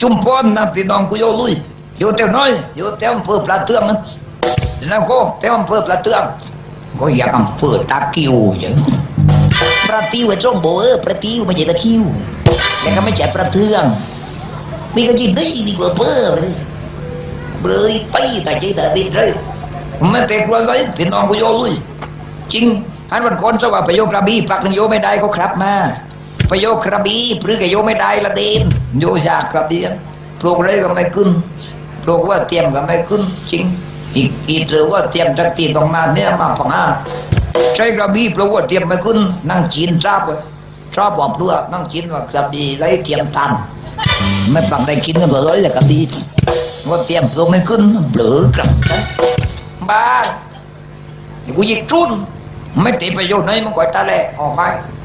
จุมพรนะพี่น้องกูโยลุยอยู่เต้วน้อยอยู่เต้วอำเภอปลาเตืองนะแล้วก็เต้วอำเภอปลาเตืองก็อยากอำเภอตาคิวอย่างปลาติวไอ้จ้องโบเออปลาติวไม่ใช่ตะคิวแล้วก็ไม่ใช่ปลาเตืองมีก็ยินดีดีกว่าเพ้อไปเลยเบลยตีแต่ใจแต่ดินเลยไม่เตะกลัวเลยพี่น้องกูโยลุยจริงอันวันคนสว่าปโยกระบี่ปักหนึ่งโยไม่ได้ก็ครับมา ประโยคกระบี่พรื้กับโยไม่ได้ละเดนโยยากกระเดียนปลูกไรก็ไม่ขึ้นปลูกว่าเตรียมก็ไม่ขึ้นจริง อีกอีเจอว่าเตรียมจักตีต้องมาเนี่ยมาพังอาใช้กระบี่ปลูกว่าเตรียมไม่ขึ้นนั่งจีนทราบเลยชอบบอกเพื่อนั่งจีนว่ากระบี่ไรเตรียมตันไม่ฟังได้กินกันเลยเลยกระบี่ว่าเตรียมปลูกไม่ขึ้นเปลือกลับบ้านกูยิงจุนไม่ติดประโยชน์ไหนมันก่อยตาแลออกไป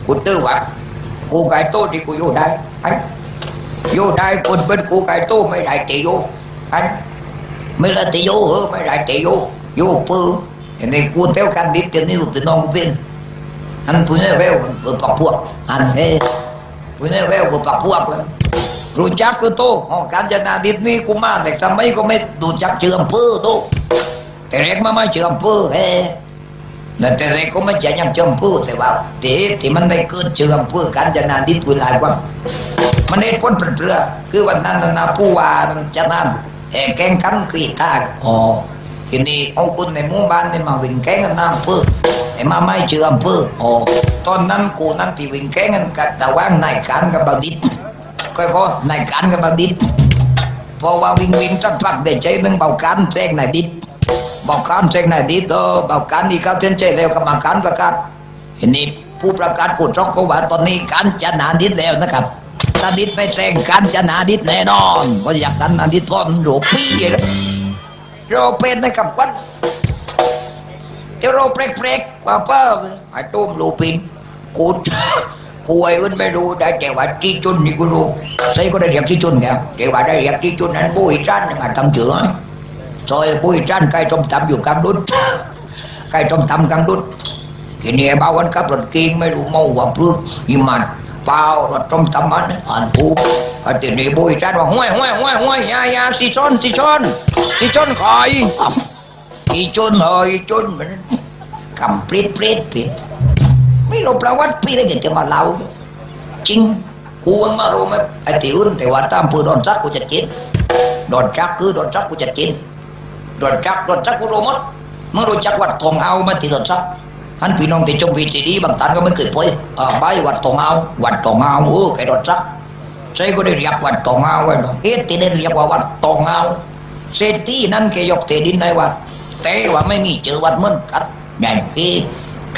กูตื้อว่า กูไก่โตที่กูอยู่ได้ไอ้อยู่ได้คนเป็นกูไก่โตไม่ได้ตีโยไอ้ไม่ได้ตีโยเออไม่ได้ตีโยโยปืนอันนี้กูเต้ากันดิเดี๋ยนี้ลูกเป็นน้องกูเป็นอันผู้นี้แววเออปักพวกอันเฮ้ผู้นี้แววเออปักพวกเลยรู้จักกูโตอ๋อการจนาดิดนี่กูมาแต่ทำไมก็ไม่ดูจักเชื่อมเพื่อโตแต่เล็กมาไม่เชื่อมเพื่อเฮ้ นั่นแต่เด็กก็ไม่ใช่ยังจำพูดแต่ว่าเด็ที่มันได้เกิดเชื่อมพื่อการจะนานดิดเวลากว่ามันได้พ้นเปลือคือวันนั้นน่ะนะผู้ว่าจะนั่นแห่แกงขันกรีตาอ๋อทีนี้เอาคนในหมู่บ้านนี่มาวิ่งแกงกันน้ำเพื่อไอ้มาไม่เชื่อมเพื่ออ๋อตอนนั้นกูนั่นที่วิ่งแกงกันกับตะว่างนายการกับบดิษก็ก็นายการกับบดิษพอว่าวิ่งวิ่งจักพักได้ใจหนึ่งเบาการแจ้งนายดิษ บอกการเช็คไหนดีโตบอกการนี้ครับเช่นเช่แล้วกรรมการประกาศเห็นนี่ผู้ประกาศผู้จอกเขาว่าตอนนี้การจะนาดิดแล้วนะครับถ้าดิดไม่แซงการจะนาดิดแน่นอนก็อยากกันนาดิดก่อนโรปี้เลยโรเป็นนะครับวันจะโรเปรกเปรกๆว่าป้าไอ้ตุ้มโรปินกูป่วยอื่นไม่รู้ได้แต่ว่าที่จุนนี่กูรู้ใช่ก็ได้เรียกที่จุนแกแต่ว่าได้เรียกที่จุนนั้นบุยจันมาตั้งเจือ ซอยปุ้ยจ้านไก่ต้มตำอยู่กลางดุนไก่ต้มตำกลางดุนกินเนี่ยบ้าวันกับรถเก่งไม่รู้เมาหวังพลึกยิมันเปล่ารถต้มตำมันอ่านปูก็ตินี่ปุ้ยจ้านว่าห้วยห้วยห้วยห้วยยายาสิชนสิชนสิชนคอยอ้าวอีจนเฮยจนมันคำเปรตเปรตเปรตไม่รู้ประวัติพี่ได้เกิดจะมาเล่าจริงกูมันมารู้ไหมไอ้ที่อื่นแต่ว่าตามปืนโดนซักกูจะกินโดนจักคือโดนจักกูจะกิน โดนจักโดนจักกูรู้หมดเมื่อรู้จักวัดทองเอามาที่โดนจักท่านพี่น้องที่จงวีทีดีบางท่านก็ไม่เคยไปอ่าใบวัดทองเอาวัดทองเอาเออแกโดนจักใช่ก็ได้เรียกวัดทองเอาไว้หรอกเอ๊ะที่ได้เรียกว่าวัดทองเอาเศรษฐีนั้นแกยกเทดินในวัดแต่ว่าไม่มีเจอวัดเหมือนกันอย่างที่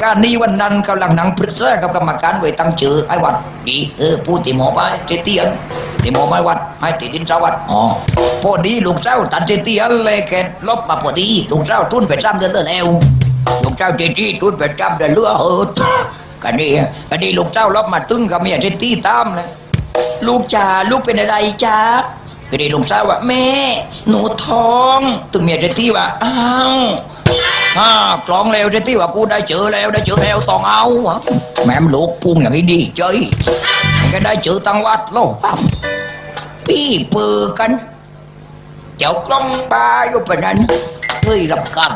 การนี้วันนั้นกำลังนั่งปรึกษากับกรรมการไว้ตั้งชื่อไอ้วัดดีเออผู้ที่หมอไปเจตียน ที่หมไม่วัดให้ติดดินสวัสดอ๋อพอดีลูกเจ้าตัดเจตีอันเลยแกลบมาพอดีลูกเจ้าทุนไปจำเดือนละแล้วลูกเจ้าเจตีทุนไปจำเดือนเลือเอิดกันนี่กันนี่ลูกเจ้าลบมาตึงกับเมียเจตีตามเลยลูกจ๋าลูกเป็นอะไรจ๊ะกันนี่ลูกเจ้าว่าแม่ หนูท้องตึงเมียเจตีว่าอ้าวอ่ากลองแล้วเจตีว่ากูได้เจอแล้วได้เจอแล้วต้องเอาแม่มลูกปุ้งอย่างนี้ดีเจ้ย ก็ได้เจอตังวัดโลกพี่ปือกัน เจ้ากล้องบาอยู่เป็นนั้นเฮ้ยรับกรรม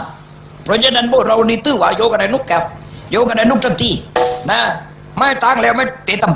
เพราะฉะนั้นพวกเรานี่ตื้อว่าโยกันในนุกแก้วโยกันในนุกจังทีนะไม่ตั้งแล้วไม่เตะตำ